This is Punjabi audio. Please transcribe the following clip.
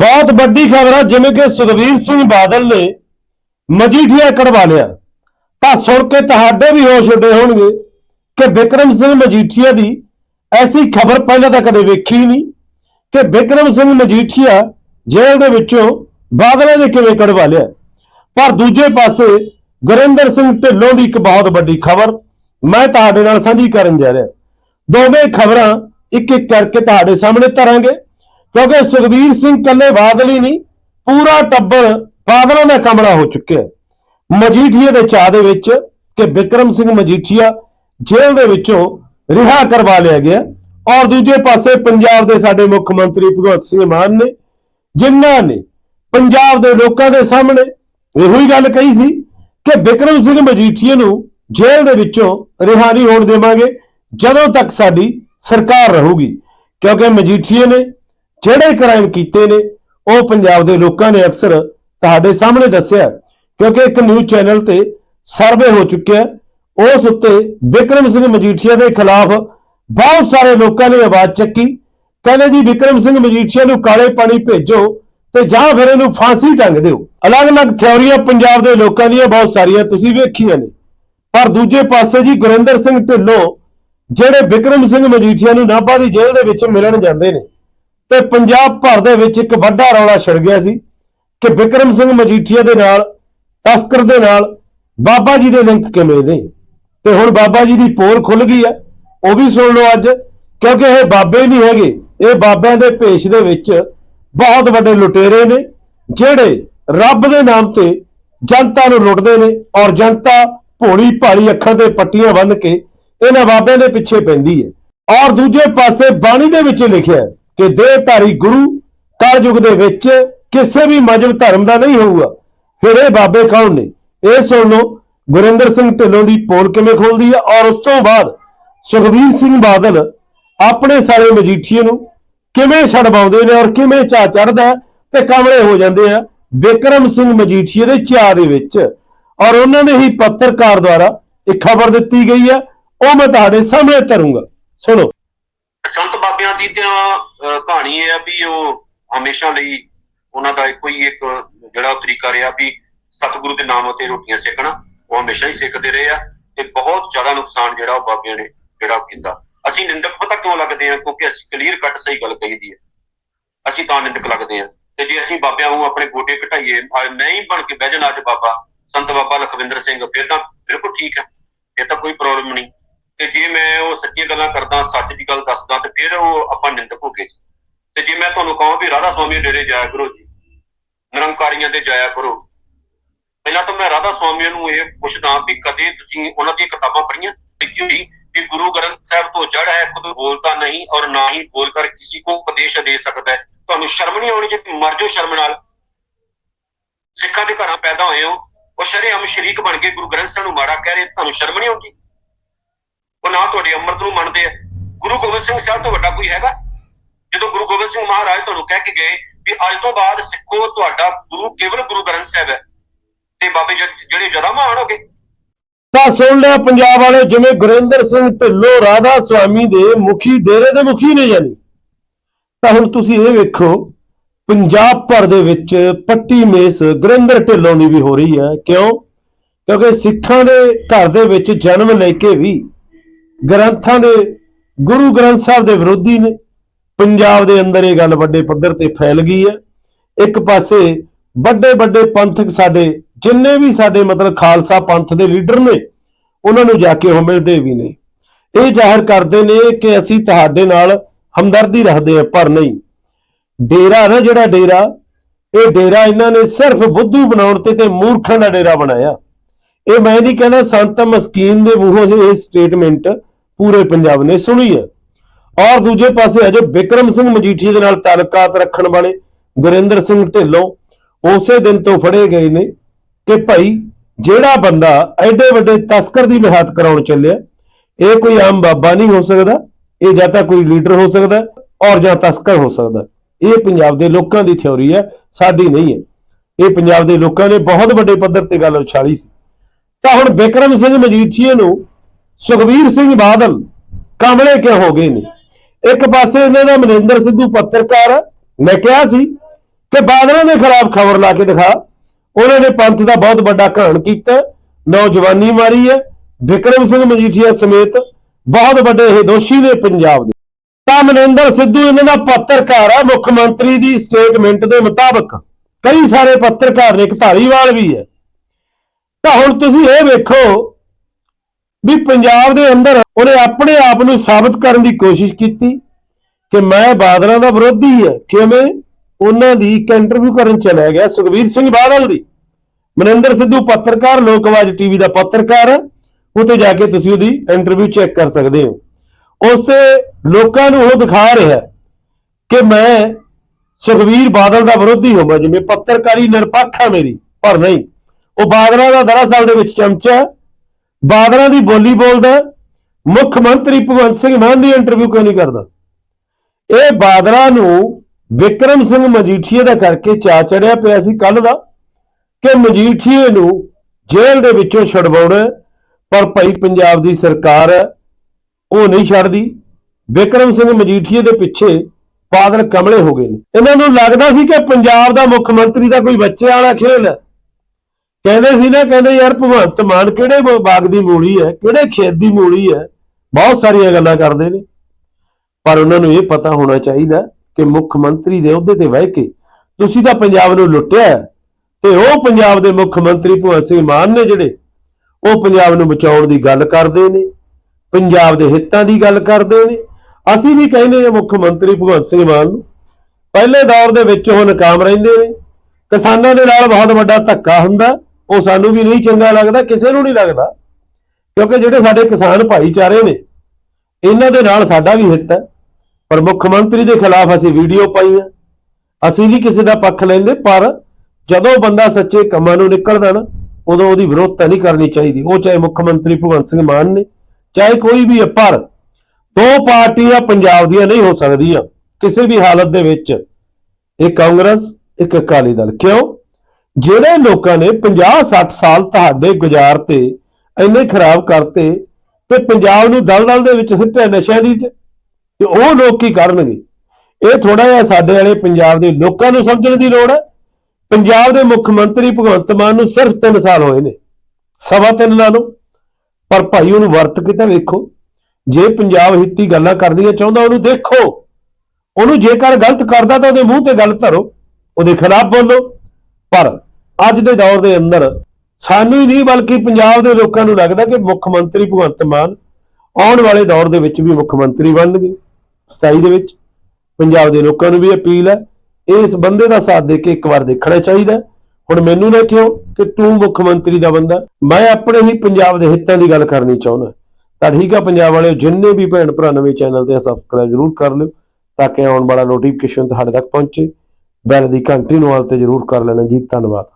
ਬਹੁਤ ਵੱਡੀ ਖਬਰ ਹੈ ਜਿਵੇਂ ਕਿ ਸੁਖਵੀਰ ਸਿੰਘ ਬਾਦਲ ਨੇ ਮਜੀਠੀਆ ਕਢਵਾ ਲਿਆ। ਤਾਂ ਸੁਣ ਕੇ ਤੁਹਾਡੇ ਵੀ ਹੋਸ਼ ਉੱਡੇ ਹੋਣਗੇ ਕਿ ਵਿਕਰਮ ਸਿੰਘ ਮਜੀਠੀਆ ਦੀ ਐਸੀ ਖਬਰ ਪਹਿਲਾਂ ਤਾਂ ਕਦੇ ਵੇਖੀ ਨਹੀਂ ਕਿ ਵਿਕਰਮ ਸਿੰਘ ਮਜੀਠੀਆ ਜੇਲ੍ਹ ਦੇ ਵਿੱਚੋਂ ਬਾਦਲਾਂ ਨੇ ਕਿਵੇਂ ਕਢਵਾ ਲਿਆ। ਪਰ ਦੂਜੇ ਪਾਸੇ ਗੁਰਿੰਦਰ ਸਿੰਘ ਢਿੱਲੋਂ ਦੀ ਇੱਕ ਬਹੁਤ ਵੱਡੀ ਖਬਰ ਮੈਂ ਤੁਹਾਡੇ ਨਾਲ ਸਾਂਝੀ ਕਰਨ ਜਾ ਰਿਹਾ। ਦੋਵੇਂ ਖਬਰਾਂ ਇੱਕ ਇੱਕ ਕਰਕੇ ਤੁਹਾਡੇ ਸਾਹਮਣੇ ਧਰਾਂਗੇ। ਕਿਉਂਕਿ ਸੁਖਬੀਰ ਸਿੰਘ ਕੱਲੇ ਬਾਦਲ ਹੀ ਨਹੀਂ, ਪੂਰਾ ਟੱਬਰ ਬਾਦਲਾਂ ਦਾ ਕਮਲਾ ਹੋ ਚੁੱਕਿਆ ਮਜੀਠੀਏ ਦੇ ਚਾਹ ਦੇ ਵਿੱਚ ਕਿ ਵਿਕਰਮ ਸਿੰਘ ਮਜੀਠੀਆ ਜੇਲ੍ਹ ਦੇ ਵਿੱਚੋਂ ਰਿਹਾ ਕਰਵਾ ਲਿਆ ਗਿਆ ਔਰ ਦੂਜੇ ਪਾਸੇ ਪੰਜਾਬ ਦੇ ਸਾਡੇ ਮੁੱਖ ਮੰਤਰੀ ਭਗਵੰਤ ਸਿੰਘ ਮਾਨ ਨੇ, ਜਿਨ੍ਹਾਂ ਨੇ ਪੰਜਾਬ ਦੇ ਲੋਕਾਂ ਦੇ ਸਾਹਮਣੇ ਇਹੋ ਹੀ ਗੱਲ ਕਹੀ ਸੀ ਕਿ ਵਿਕਰਮ ਸਿੰਘ ਮਜੀਠੀਏ ਨੂੰ ਜੇਲ੍ਹ ਦੇ ਵਿੱਚੋਂ ਰਿਹਾ ਨਹੀਂ ਹੋਣ ਦੇਵਾਂਗੇ, ਜਦੋਂ ਤੱਕ ਸਾਡੀ ਸਰਕਾਰ ਰਹੂਗੀ। ਕਿਉਂਕਿ ਮਜੀਠੀਏ ਨੇ ਜਿਹੜੇ ਕ੍ਰਾਈਮ ਕੀਤੇ ਨੇ, ਉਹ ਪੰਜਾਬ ਦੇ ਲੋਕਾਂ ਨੇ ਅਕਸਰ ਤੁਹਾਡੇ ਸਾਹਮਣੇ ਦੱਸਿਆ ਕਿਉਂਕਿ ਇੱਕ ਨਿਊਜ਼ ਚੈਨਲ ਤੇ ਸਰਵੇ ਹੋ ਚੁੱਕਿਆ ਉਸ ਉੱਤੇ ਵਿਕਰਮ ਸਿੰਘ ਮਜੀਠੀਆ ਦੇ ਖਿਲਾਫ ਬਹੁਤ ਸਾਰੇ ਲੋਕਾਂ ਨੇ ਆਵਾਜ਼ ਚੱਕੀ। ਕਹਿੰਦੇ ਜੀ, ਵਿਕਰਮ ਸਿੰਘ ਮਜੀਠੀਆ ਨੂੰ ਕਾਲੇ ਪਾਣੀ ਭੇਜੋ ਤੇ ਜਾਂ ਫਿਰ ਇਹਨੂੰ ਫਾਂਸੀ ਟੰਗ ਦਿਓ। ਅਲੱਗ-ਅਲੱਗ ਥਿਉਰੀਆਂ ਪੰਜਾਬ ਦੇ ਲੋਕਾਂ ਦੀਆਂ ਬਹੁਤ ਸਾਰੀਆਂ ਤੁਸੀਂ ਵੇਖੀਆਂ ਨੇ। ਪਰ ਦੂਜੇ ਪਾਸੇ ਜੀ, ਗੁਰਿੰਦਰ ਸਿੰਘ ਢਿੱਲੋਂ, ਜਿਹੜੇ ਵਿਕਰਮ ਸਿੰਘ ਮਜੀਠੀਆ ਨੂੰ ਨਾਭਾ ਦੀ ਜੇਲ੍ਹ ਦੇ ਵਿੱਚ ਮਿਲਣ ਜਾਂਦੇ ਨੇ ਤੇ ਪੰਜਾਬ ਭਰ ਦੇ ਵਿੱਚ ਇੱਕ ਵੱਡਾ ਰੌਲਾ ਛਿੜ ਗਿਆ ਸੀ ਕਿ ਵਿਕਰਮ ਸਿੰਘ ਮਜੀਠੀਆ ਦੇ ਨਾਲ, ਤਸਕਰ ਦੇ ਨਾਲ ਬਾਬਾ ਜੀ ਦੇ ਲਿੰਕ ਕਿਵੇਂ ਨੇ? ਤੇ ਹੁਣ ਬਾਬਾ ਜੀ ਦੀ ਪੋਲ ਖੁੱਲ ਗਈ ਹੈ। ਉਹ ਵੀ ਸੁਣ ਲਓ ਅੱਜ, ਕਿਉਂਕਿ ਇਹ ਬਾਬੇ ਨਹੀਂ ਹੈਗੇ। ਇਹ ਬਾਬਿਆਂ ਦੇ ਭੇਸ਼ ਦੇ ਵਿੱਚ ਬਹੁਤ ਵੱਡੇ ਲੁਟੇਰੇ ਨੇ, ਜਿਹੜੇ ਰੱਬ ਦੇ ਨਾਮ ਤੇ ਜਨਤਾ ਨੂੰ ਲੁੱਟਦੇ ਨੇ ਔਰ ਜਨਤਾ ਭੋਲੀ ਭਾਲੀ ਅੱਖਾਂ ਤੇ ਪੱਟੀਆਂ ਬੰਨ੍ਹ ਕੇ ਇਹਨਾਂ ਬਾਬਿਆਂ ਦੇ ਪਿੱਛੇ ਪੈਂਦੀ ਹੈ। ਔਰ ਦੂਜੇ ਪਾਸੇ ਬਾਣੀ ਦੇ ਵਿੱਚ ਲਿਖਿਆ ਹੈ ਕਿ ਦੇਹਧਾਰੀ ਗੁਰੂ ਕਲਯੁਗ ਦੇ ਵਿੱਚ ਕਿਸੇ ਵੀ ਮਜਬ ਧਰਮ ਦਾ ਨਹੀਂ ਹੋਊਗਾ। ਫਿਰ ਇਹ ਬਾਬੇ ਕੌਣ ਨੇ? ਇਹ ਸੁਣ ਲਓ, ਗੁਰਿੰਦਰ ਸਿੰਘ ਢਿੱਲੋਂ ਦੀ ਪੋਲ ਕਿਵੇਂ ਖੋਲਦੀ ਹੈ ਔਰ ਉਸ ਤੋਂ ਬਾਅਦ ਸੁਖਬੀਰ ਸਿੰਘ ਬਾਦਲ ਆਪਣੇ ਸਾਰੇ ਮਜੀਠੀਏ ਨੂੰ ਕਿਵੇਂ ਛਡਵਾਉਂਦੇ ਨੇ ਔਰ ਕਿਵੇਂ ਚਾ ਚੜਦਾ ਤੇ ਕਮਲੇ ਹੋ ਜਾਂਦੇ ਆ ਵਿਕਰਮ ਸਿੰਘ ਮਜੀਠੀਏ ਦੇ ਚਾਹ ਦੇ ਵਿੱਚ। ਔਰ ਉਹਨਾਂ ਦੇ ਹੀ ਪੱਤਰਕਾਰ ਦੁਆਰਾ ਇੱਕ ਖਬਰ ਦਿੱਤੀ ਗਈ ਹੈ ਉਹ ਮੈਂ ਤੁਹਾਡੇ ਸਾਹਮਣੇ ਧਰੂੰਗਾ। ਸੁਣੋ। ਬਾਬਿਆਂ ਦੀ ਤਾਂ ਕਹਾਣੀ ਇਹ ਆ ਵੀ ਉਹ ਹਮੇਸ਼ਾ ਲਈ ਉਹਨਾਂ ਦਾ ਇੱਕੋ ਹੀ ਇੱਕ ਜਿਹੜਾ ਤਰੀਕਾ ਰਿਹਾ ਵੀ ਸਤਿਗੁਰੂ ਦੇ ਨਾਮ ਉਤੇ ਰੋਟੀਆਂ ਸੇਕਣਾ, ਉਹ ਹਮੇਸ਼ਾ ਹੀ ਸੇਕਦੇ ਰਹੇ ਆ ਤੇ ਬਹੁਤ ਜ਼ਿਆਦਾ ਨੁਕਸਾਨ ਜਿਹੜਾ ਉਹ ਬਾਬਿਆਂ ਨੇ ਜਿਹੜਾ ਕੀਤਾ। ਅਸੀਂ ਨਿੰਦਕ ਪਤਾ ਕਿਉਂ ਲੱਗਦੇ ਆ ਕਿਉਂਕਿ ਅਸੀਂ ਕਲੀਅਰ ਕੱਟ ਸਹੀ ਗੱਲ ਕਹੀਦੀ ਹੈ। ਅਸੀਂ ਤਾਂ ਨਿੰਦਕ ਲੱਗਦੇ ਆ ਤੇ ਜੇ ਅਸੀਂ ਬਾਬਿਆਂ ਨੂੰ ਆਪਣੇ ਗੋਡੇ ਘਟਾਈਏ ਅੱਜ ਮੈਂ ਹੀ ਬਣ ਕੇ ਬਹਿ ਜਾਣਾ ਅੱਜ ਬਾਬਾ, ਸੰਤ ਬਾਬਾ ਲਖਵਿੰਦਰ ਸਿੰਘ, ਫਿਰ ਤਾਂ ਬਿਲਕੁਲ ਠੀਕ ਹੈ। ਇਹ ਤਾਂ ਕੋਈ ਪ੍ਰੋਬਲਮ ਨਹੀਂ। ਤੇ ਜੇ ਮੈਂ ਉਹ ਸੱਚੀਆਂ ਗੱਲਾਂ ਕਰਦਾ, ਸੱਚ ਦੀ ਗੱਲ ਦੱਸਦਾ, ਤੇ ਫਿਰ ਉਹ ਆਪਾਂ ਨਿੰਦਕ ਹੋ ਗਏ ਜੀ। ਤੇ ਜੇ ਮੈਂ ਤੁਹਾਨੂੰ ਕਹਾਂ ਵੀ ਰਾਧਾ ਸਵਾਮੀ ਡੇਰੇ ਜਾਇਆ ਕਰੋ ਜੀ, ਨਿਰੰਕਾਰੀਆਂ ਤੇ ਜਾਇਆ ਕਰੋ। ਪਹਿਲਾਂ ਤਾਂ ਮੈਂ ਰਾਧਾ ਸਵਾਮੀ ਨੂੰ ਇਹ ਪੁੱਛਦਾ ਵੀ ਕਦੇ ਤੁਸੀਂ ਉਹਨਾਂ ਦੀਆਂ ਕਿਤਾਬਾਂ ਪੜ੍ਹੀਆਂ? ਲਿਖੀ ਹੋਈ ਕਿ ਗੁਰੂ ਗ੍ਰੰਥ ਸਾਹਿਬ ਤੋਂ ਜੜ ਹੈ, ਖੁਦ ਬੋਲਤਾ ਨਹੀਂ ਔਰ ਨਾ ਹੀ ਬੋਲ ਕਰ ਕਿਸੇ ਕੋ ਉਪਦੇਸ਼ ਦੇ ਸਕਦਾ ਹੈ। ਤੁਹਾਨੂੰ ਸ਼ਰਮ ਨਹੀਂ ਆਉਣੀ ਜੇ ਮਰ ਜਾਓ ਸ਼ਰਮ ਨਾਲ? ਸਿੱਖਾਂ ਦੇ ਘਰਾਂ ਪੈਦਾ ਹੋਏ ਹੋ, ਉਹ ਸ਼ਰੇਆਮ ਸ਼ਰੀਕ ਬਣ ਕੇ ਗੁਰੂ ਗ੍ਰੰਥ ਸਾਹਿਬ ਨੂੰ ਮਾੜਾ ਕਹਿ ਰਹੇ, ਤੁਹਾਨੂੰ ਸ਼ਰਮ ਨਹੀਂ ਆਉਂਦੀ ਉਹ ਨਾ ਤੁਹਾਡੇ ਅੰਮ੍ਰਿਤ ਨੂੰ ਮੰਨਦੇ ਆ। ਗੁਰੂ ਗੋਬਿੰਦ ਸਿੰਘ ਸਾਹਿਬ ਤੋਂ ਵੱਡਾ ਕੋਈ ਹੈਗਾ? ਜਦੋਂ ਗੁਰੂ ਗੋਬਿੰਦ ਸਿੰਘ ਮਹਾਰਾਜ ਤੁਹਾਨੂੰ ਕਹਿ ਕੇ ਗਏ ਵੀ ਅੱਜ ਤੋਂ ਬਾਅਦ ਸਿੱਖੋ, ਤੁਹਾਡਾ ਗੁਰੂ ਕੇਵਲ ਗੁਰੂ ਗ੍ਰੰਥ ਸਾਹਿਬ ਹੈ। ਤੇ ਬਾਬੇ ਜਿਹੜੇ ਜਦਾ ਮਹਾਨ ਹੋ ਗਏ ਤਾਂ ਸੁਣ ਲਿਆ ਪੰਜਾਬ ਵਾਲੇ ਜਿਵੇਂ ਗੁਰਿੰਦਰ ਸਿੰਘ ਢਿੱਲੋਂ, ਰਾਧਾ ਸੁਆਮੀ ਦੇ ਮੁਖੀ ਡੇਰੇ ਦੇ ਮੁਖੀ ਨੇ ਜਾਨੀ ਤਾਂ ਹੁਣ ਤੁਸੀਂ ਇਹ ਵੇਖੋ, ਪੰਜਾਬ ਭਰ ਦੇ ਵਿੱਚ ਪੱਟੀ ਮੇਸ ਗੁਰਿੰਦਰ ਢਿੱਲੋਂ ਦੀ ਵੀ ਹੋ ਰਹੀ ਹੈ। ਕਿਉਂ? ਕਿਉਂਕਿ ਸਿੱਖਾਂ ਦੇ ਘਰ ਦੇ ਵਿੱਚ ਜਨਮ ਲੈ ਕੇ ਵੀ ਗ੍ਰੰਥਾਂ ਦੇ, ਗੁਰੂ ਗ੍ਰੰਥ ਸਾਹਿਬ ਦੇ ਵਿਰੋਧੀ ਨੇ। ਪੰਜਾਬ ਦੇ ਅੰਦਰ ਇਹ ਗੱਲ ਵੱਡੇ ਪੱਧਰ ਤੇ ਫੈਲ ਗਈ ਹੈ। ਇੱਕ ਪਾਸੇ ਵੱਡੇ ਵੱਡੇ ਪੰਥਕ ਸਾਡੇ, ਜਿੰਨੇ ਵੀ ਸਾਡੇ ਮਤਲਬ ਖਾਲਸਾ ਪੰਥ ਦੇ ਲੀਡਰ ਨੇ, ਉਹਨਾਂ ਨੂੰ ਜਾ ਕੇ ਉਹ ਮਿਲਦੇ ਵੀ ਨੇ। ਇਹ ਜ਼ਾਹਰ ਕਰਦੇ ਨੇ ਕਿ ਅਸੀਂ ਤੁਹਾਡੇ ਨਾਲ ਹਮਦਰਦੀ ਰੱਖਦੇ ਆ ਪਰ ਨਹੀਂ। ਡੇਰਾ ਨਾ ਜਿਹੜਾ ਡੇਰਾ, ਇਹ ਡੇਰਾ ਇਹਨਾਂ ਨੇ ਸਿਰਫ ਬੁੱਧੂ ਬਣਾਉਣ ਤੇ ਤੇ ਮੂਰਖਾਂ ਦਾ ਡੇਰਾ ਬਣਾਇਆ। ਇਹ ਮੈਂ ਨਹੀਂ ਕਹਿੰਦਾ ਸੰਤ ਮਸਕੀਨ ਦੇ ਮੂੰਹੋਂ ਇਹ ਸਟੇਟਮੈਂਟ ਪੂਰੇ ਪੰਜਾਬ ਨੇ ਸੁਣੀ ਹੈ। ਔਰ ਦੂਜੇ ਪਾਸੇ ਅਜੇ ਵਿਕਰਮ ਸਿੰਘ ਮਜੀਠੀ ਦੇ ਨਾਲ ਤਾਲੁਕਾਤ ਰੱਖਣ ਵਾਲੇ ਗੁਰਿੰਦਰ ਸਿੰਘ ਢਿੱਲੋਂ ਉਸੇ ਦਿਨ ਤੋਂ ਫੜੇ ਗਏ ਨੇ ਕਿ ਭਾਈ ਜਿਹੜਾ ਬੰਦਾ ਐਡੇ ਵੱਡੇ ਤਸਕਰ ਦੀ ਮਿਹਨਤ ਕਰਾਉਣ ਚੱਲਿਆ, ਇਹ ਕੋਈ ਆਮ ਬਾਬਾ ਨਹੀਂ ਹੋ ਸਕਦਾ, ਇਹ ਜਾਂ ਤਾਂ ਕੋਈ ਲੀਡਰ ਹੋ ਸਕਦਾ ਔਰ ਜਾਂ ਤਸਕਰ ਹੋ ਸਕਦਾ। ਇਹ ਪੰਜਾਬ ਦੇ ਲੋਕਾਂ ਦੀ ਥਿਉਰੀ ਹੈ, ਸਾਡੀ ਨਹੀਂ ਹੈ। ਇਹ ਪੰਜਾਬ ਦੇ ਲੋਕਾਂ ਨੇ ਬਹੁਤ ਵੱਡੇ ਪੱਧਰ ਤੇ ਗੱਲ ਉਛਾਲੀ ਸੀ। ਤਾਂ ਹੁਣ ਵਿਕਰਮ ਸਿੰਘ ਮਜੀਠੀਏ ਨੂੰ ਸੁਖਬੀਰ ਸਿੰਘ ਬਾਦਲ ਕਮਲੇ ਕਿਉਂ ਹੋ ਗਏ ਨੇ? ਇੱਕ ਪਾਸੇ ਇਹਨਾਂ ਦਾ ਮਨਿੰਦਰ ਸਿੱਧੂ ਪੱਤਰਕਾਰ ਹੈ। ਮੈਂ ਕਿਹਾ ਸੀ ਕਿ ਬਾਦਲਾਂ ਦੇ ਖਿਲਾਫ ਖਬਰ ਲਾ ਕੇ ਦਿਖਾ। ਉਹਨਾਂ ਨੇ ਪੰਥ ਦਾ ਬਹੁਤ ਵੱਡਾ ਘਾਣ ਕੀਤਾ, ਨੌਜਵਾਨੀ ਮਾਰੀ ਹੈ, ਵਿਕਰਮ ਸਿੰਘ ਮਜੀਠੀਆ ਸਮੇਤ ਬਹੁਤ ਵੱਡੇ ਇਹ ਦੋਸ਼ੀ ਨੇ ਪੰਜਾਬ ਦੇ। ਤਾਂ ਮਨਿੰਦਰ ਸਿੱਧੂ ਇਹਨਾਂ ਦਾ ਪੱਤਰਕਾਰ ਆ, ਮੁੱਖ ਮੰਤਰੀ ਦੀ ਸਟੇਟਮੈਂਟ ਦੇ ਮੁਤਾਬਕ। ਕਈ ਸਾਰੇ ਪੱਤਰਕਾਰ ਨੇ ਇੱਕ ਧਾਰੀਵਾਲ ਵੀ ਹੈ। ਤਾਂ ਹੁਣ ਤੁਸੀਂ ਇਹ ਵੇਖੋ ਵੀ ਪੰਜਾਬ ਦੇ ਅੰਦਰ ਉਹਨੇ ਆਪਣੇ ਆਪ ਨੂੰ ਸਾਬਤ ਕਰਨ ਦੀ ਕੋਸ਼ਿਸ਼ ਕੀਤੀ ਕਿ ਮੈਂ ਬਾਦਲਾਂ ਦਾ ਵਿਰੋਧੀ ਹੈ, ਕਿਵੇਂ ਉਹਨਾਂ ਦੀ ਇੱਕ ਇੰਟਰਵਿਊ ਕਰਨ ਚਲਾ ਗਿਆ ਸੁਖਬੀਰ ਸਿੰਘ ਬਾਦਲ ਦੀ। ਮਨਿੰਦਰ ਸਿੱਧੂ ਪੱਤਰਕਾਰ ਲੋਕ ਆਵਾਜ਼ ਟੀਵੀ ਦਾ ਪੱਤਰਕਾਰ ਹੈ, ਉੱਥੇ ਜਾ ਕੇ ਤੁਸੀਂ ਉਹਦੀ ਇੰਟਰਵਿਊ ਚੈੱਕ ਕਰ ਸਕਦੇ ਹੋ। ਉਸ ਤੇ ਲੋਕਾਂ ਨੂੰ ਉਹ ਦਿਖਾ ਰਿਹਾ ਕਿ ਮੈਂ ਸੁਖਬੀਰ ਬਾਦਲ ਦਾ ਵਿਰੋਧੀ ਹੋਵਾਂ, ਜਿਵੇਂ ਪੱਤਰਕਾਰੀ ਨਿਰਪੱਖ ਹੈ ਮੇਰੀ, ਪਰ ਨਹੀਂ। ਉਹ ਬਾਦਲਾਂ ਦਾ ਦਰਅਸਲ ਦੇ ਵਿੱਚ ਚਮਚਾ ਬਾਦਲਾਂ ਦੀ ਬੋਲੀ ਬੋਲਦਾ, ਮੁੱਖ ਮੰਤਰੀ ਭਗਵੰਤ ਸਿੰਘ ਮਾਨ ਦੀ ਇੰਟਰਵਿਊ ਕਿਉਂ ਨਹੀਂ ਕਰਦਾ? ਇਹ ਬਾਦਲਾਂ ਨੂੰ ਵਿਕਰਮ ਸਿੰਘ ਮਜੀਠੀਏ ਦਾ ਕਰਕੇ ਚਾ ਚੜਿਆ ਪਿਆ ਸੀ ਕੱਲ ਦਾ ਕਿ ਮਜੀਠੀਏ ਨੂੰ ਜੇਲ੍ਹ ਦੇ ਵਿੱਚੋਂ ਛਡਵਾਉਣਾ, ਪਰ ਭਾਈ ਪੰਜਾਬ ਦੀ ਸਰਕਾਰ ਉਹ ਨਹੀਂ ਛੱਡਦੀ। ਵਿਕਰਮ ਸਿੰਘ ਮਜੀਠੀਏ ਦੇ ਪਿੱਛੇ ਬਾਦਲ ਕਮਲੇ ਹੋ ਗਏ ਨੇ। ਇਹਨਾਂ ਨੂੰ ਲੱਗਦਾ ਸੀ ਕਿ ਪੰਜਾਬ ਦਾ ਮੁੱਖ ਮੰਤਰੀ ਦਾ ਕੋਈ ਬੱਚੇ ਵਾਲਾ ਖੇਲ ਹੈ। ਕਹਿੰਦੇ ਸੀ ਨਾ, ਕਹਿੰਦੇ ਯਾਰ ਭਗਵੰਤ ਮਾਨ ਕਿਹੜੇ ਬਾਗ ਦੀ ਮੂਲੀ ਹੈ, ਕਿਹੜੇ ਖੇਤ ਦੀ ਮੂਲੀ ਹੈ? ਬਹੁਤ ਸਾਰੀਆਂ ਗੱਲਾਂ ਕਰਦੇ ਨੇ। ਪਰ ਉਹਨਾਂ ਨੂੰ ਇਹ ਪਤਾ ਹੋਣਾ ਚਾਹੀਦਾ ਕਿ ਮੁੱਖ ਮੰਤਰੀ ਦੇ ਅਹੁਦੇ ਤੇ ਬਹਿ ਕੇ ਤੁਸੀਂ ਤਾਂ ਪੰਜਾਬ ਨੂੰ ਲੁੱਟਿਆ ਤੇ ਉਹ ਪੰਜਾਬ ਦੇ ਮੁੱਖ ਮੰਤਰੀ ਭਗਵੰਤ ਸਿੰਘ ਮਾਨ ਨੇ ਜਿਹੜੇ ਉਹ ਪੰਜਾਬ ਨੂੰ ਬਚਾਉਣ ਦੀ ਗੱਲ ਕਰਦੇ ਨੇ, ਪੰਜਾਬ ਦੇ ਹਿੱਤਾਂ ਦੀ ਗੱਲ ਕਰਦੇ ਨੇ। ਅਸੀਂ ਵੀ ਕਹਿੰਦੇ ਹਾਂ ਮੁੱਖ ਮੰਤਰੀ ਭਗਵੰਤ ਸਿੰਘ ਮਾਨ ਨੂੰ, ਪਹਿਲੇ ਦੌਰ ਦੇ ਵਿੱਚ ਉਹ ਨਾਕਾਮ ਰਹਿੰਦੇ ਨੇ। ਕਿਸਾਨਾਂ ਦੇ ਨਾਲ ਬਹੁਤ ਵੱਡਾ ਧੱਕਾ ਹੁੰਦਾ। ਉਹ ਸਾਨੂੰ ਵੀ ਨਹੀਂ ਚੰਗਾ ਲੱਗਦਾ, ਕਿਸੇ ਨੂੰ ਨਹੀਂ ਲੱਗਦਾ। ਕਿਉਂਕਿ ਜਿਹੜੇ ਸਾਡੇ ਕਿਸਾਨ ਭਾਈਚਾਰੇ ਨੇ, ਇਹਨਾਂ ਦੇ ਨਾਲ ਸਾਡਾ ਵੀ ਹਿੱਤ ਹੈ। ਪਰ ਮੁੱਖ ਮੰਤਰੀ ਦੇ ਖਿਲਾਫ ਅਸੀਂ ਵੀਡੀਓ ਪਾਈਆਂ। ਅਸੀਂ ਵੀ ਕਿਸੇ ਦਾ ਪੱਖ ਲੈਂਦੇ, ਪਰ ਜਦੋਂ ਬੰਦਾ ਸੱਚੇ ਕੰਮਾਂ ਨੂੰ ਨਿਕਲਦਾ ਨਾ, ਉਦੋਂ ਉਹਦੀ ਵਿਰੋਧਤਾ ਨਹੀਂ ਕਰਨੀ ਚਾਹੀਦੀ। ਉਹ ਚਾਹੇ ਮੁੱਖ ਮੰਤਰੀ ਭਗਵੰਤ ਸਿੰਘ ਮਾਨ ਨੇ, ਚਾਹੇ ਕੋਈ ਵੀ ਹੈ, ਪਰ ਦੋ ਪਾਰਟੀਆਂ ਪੰਜਾਬ ਦੀਆਂ ਨਹੀਂ ਹੋ ਸਕਦੀਆਂ। ਕਿਸੇ ਵੀ ਹਾਲਤ ਦੇ ਵਿੱਚ ਇਹ ਕਾਂਗਰਸ, ਇੱਕ ਅਕਾਲੀ ਦਲ। ਕਿਉਂ? ਜਿਹੜੇ ਲੋਕਾਂ ਨੇ 50 60 ਸਾਲ ਤੁਹਾਡੇ ਗੁਜ਼ਾਰ ਤੇ ਇੰਨੇ ਖਰਾਬ ਕਰਤੇ ਤੇ ਪੰਜਾਬ ਨੂੰ ਦਲਦਲ ਦੇ ਵਿੱਚ ਸਿੱਟਿਆ ਨਸ਼ਿਆਂ ਦੀ ਤੇ ਉਹ ਲੋਕ ਕੀ ਕਰਨਗੇ? ਇਹ ਥੋੜਾ ਜਿਹਾ ਸਾਡੇ ਵਾਲੇ ਪੰਜਾਬ ਦੇ ਲੋਕਾਂ ਨੂੰ ਸਮਝਣ ਦੀ ਲੋੜ ਹੈ। ਪੰਜਾਬ ਦੇ ਮੁੱਖ ਮੰਤਰੀ ਭਗਵੰਤ ਮਾਨ ਨੂੰ ਸਿਰਫ 3 ਸਾਲ ਹੋਏ ਨੇ, ਸਵਾ ਤਿੰਨ ਲਾ ਲਓ ਪਰ ਭਾਈ ਉਹਨੂੰ ਵਰਤ ਕੇ ਤਾਂ ਵੇਖੋ, ਜੇ ਪੰਜਾਬ ਹਿੱਤੀ ਗੱਲਾਂ ਕਰਨੀਆਂ ਚਾਹੁੰਦਾ ਉਹਨੂੰ ਦੇਖੋ। ਉਹਨੂੰ ਜੇਕਰ ਗਲਤ ਕਰਦਾ ਤਾਂ ਉਹਦੇ ਮੂੰਹ ਤੇ ਗੱਲ ਧਰੋ, ਉਹਦੇ ਖਿਲਾਫ ਬੋਲੋ। ਪਰ ਅੱਜ ਦੇ ਦੌਰ ਦੇ ਅੰਦਰ ਸਾਨੂੰ ਹੀ ਨਹੀਂ ਬਲਕਿ ਪੰਜਾਬ ਦੇ ਲੋਕਾਂ ਨੂੰ ਲੱਗਦਾ ਕਿ ਮੁੱਖ ਮੰਤਰੀ ਭਗਵੰਤ ਮਾਨ ਆਉਣ ਵਾਲੇ ਦੌਰ ਦੇ ਵਿੱਚ ਵੀ ਮੁੱਖ ਮੰਤਰੀ ਬਣਨਗੇ। 27 ਦੇ ਵਿੱਚ ਪੰਜਾਬ ਦੇ ਲੋਕਾਂ ਨੂੰ ਵੀ ਅਪੀਲ ਹੈ, ਇਸ ਬੰਦੇ ਦਾ ਸਾਥ ਦੇ ਕੇ ਇੱਕ ਵਾਰ ਦੇਖਣਾ ਚਾਹੀਦਾ ਹੁਣ ਮੈਨੂੰ ਨਾ ਕਿਉਂ ਕਿ ਤੂੰ ਮੁੱਖ ਮੰਤਰੀ ਦਾ ਬੰਦਾ ਮੈਂ ਆਪਣੇ ਹੀ ਪੰਜਾਬ ਦੇ ਹਿੱਤਾਂ ਦੀ ਗੱਲ ਕਰਨੀ ਚਾਹੁੰਦਾ ਤਾਂ ਠੀਕ ਆ, ਪੰਜਾਬ ਵਾਲਿਓ, ਜਿੰਨੇ ਵੀ ਭੈਣ ਭਰਾ ਨਵੇਂ ਚੈਨਲ ਤੇ ਸਬਸਕ੍ਰਾਈਬ ਜ਼ਰੂਰ ਕਰ ਲਿਓ ਤਾਂ ਕਿ ਆਉਣ ਵਾਲਾ ਨੋਟੀਫਿਕੇਸ਼ਨ ਤੁਹਾਡੇ ਤੱਕ ਪਹੁੰਚੇ। ਬੈਲ ਦੀ ਘੰਟੀ ਨੂੰ ਆਲ ਤੇ ਜ਼ਰੂਰ ਕਰ ਲੈਣਾ ਜੀ। ਧੰਨਵਾਦ।